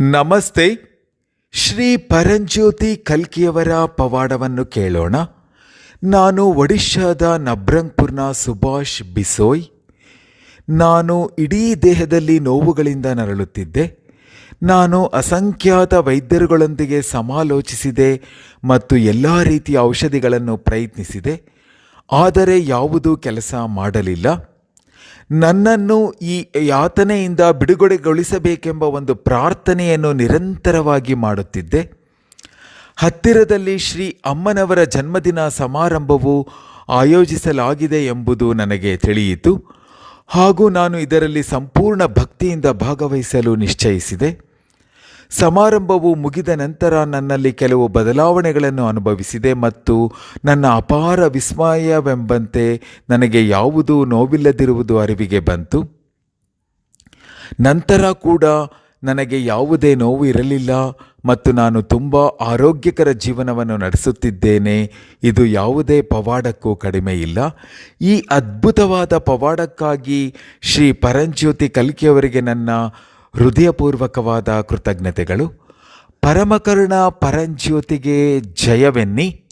ನಮಸ್ತೆ, ಶ್ರೀ ಪರಂಜ್ಯೋತಿ ಕಲ್ಕಿಯವರ ಪವಾಡವನ್ನು ಕೇಳೋಣ. ನಾನು ಒಡಿಶಾದ ನಬ್ರಂಗ್ಪುರ್ನ ಸುಭಾಷ್ ಬಿಸೋಯ್. ನಾನು ಇಡೀ ದೇಹದಲ್ಲಿ ನೋವುಗಳಿಂದ ನರಳುತ್ತಿದ್ದೆ. ನಾನು ಅಸಂಖ್ಯಾತ ವೈದ್ಯರುಗಳೊಂದಿಗೆ ಸಮಾಲೋಚಿಸಿದೆ ಮತ್ತು ಎಲ್ಲ ರೀತಿಯ ಔಷಧಿಗಳನ್ನು ಪ್ರಯತ್ನಿಸಿದೆ. ಆದರೆ ಯಾವುದೂ ಕೆಲಸ ಮಾಡಲಿಲ್ಲ. ನನ್ನನ್ನು ಈ ಯಾತನೆಯಿಂದ ಬಿಡುಗಡೆಗೊಳಿಸಬೇಕೆಂಬ ಒಂದು ಪ್ರಾರ್ಥನೆಯನ್ನು ನಿರಂತರವಾಗಿ ಮಾಡುತ್ತಿದ್ದೆ. ಹತ್ತಿರದಲ್ಲಿ ಶ್ರೀ ಅಮ್ಮನವರ ಜನ್ಮದಿನ ಸಮಾರಂಭವು ಆಯೋಜಿಸಲಾಗಿದೆ ಎಂಬುದು ನನಗೆ ತಿಳಿಯಿತು. ಹಾಗೂ ನಾನು ಇದರಲ್ಲಿ ಸಂಪೂರ್ಣ ಭಕ್ತಿಯಿಂದ ಭಾಗವಹಿಸಲು ನಿಶ್ಚಯಿಸಿದೆ. ಸಮಾರಂಭವು ಮುಗಿದ ನಂತರ ನನ್ನಲ್ಲಿ ಕೆಲವು ಬದಲಾವಣೆಗಳನ್ನು ಅನುಭವಿಸಿದೆ ಮತ್ತು ನನ್ನ ಅಪಾರ ವಿಸ್ಮಯವೆಂಬಂತೆ ನನಗೆ ಯಾವುದೂ ನೋವಿಲ್ಲದಿರುವುದು ಅರಿವಿಗೆ ಬಂತು. ನಂತರ ಕೂಡ ನನಗೆ ಯಾವುದೇ ನೋವು ಇರಲಿಲ್ಲ ಮತ್ತು ನಾನು ತುಂಬ ಆರೋಗ್ಯಕರ ಜೀವನವನ್ನು ನಡೆಸುತ್ತಿದ್ದೇನೆ. ಇದು ಯಾವುದೇ ಪವಾಡಕ್ಕೂ ಕಡಿಮೆ ಇಲ್ಲ. ಈ ಅದ್ಭುತವಾದ ಪವಾಡಕ್ಕಾಗಿ ಶ್ರೀ ಪರಂಜ್ಯೋತಿ ಕಲ್ಕಿಯವರಿಗೆ ನನ್ನ ಹೃದಯಪೂರ್ವಕವಾದ ಕೃತಜ್ಞತೆಗಳು. ಪರಮಕರುಣ ಪರಂಜ್ಯೋತಿಗೆ ಜಯವೆನ್ನಿ.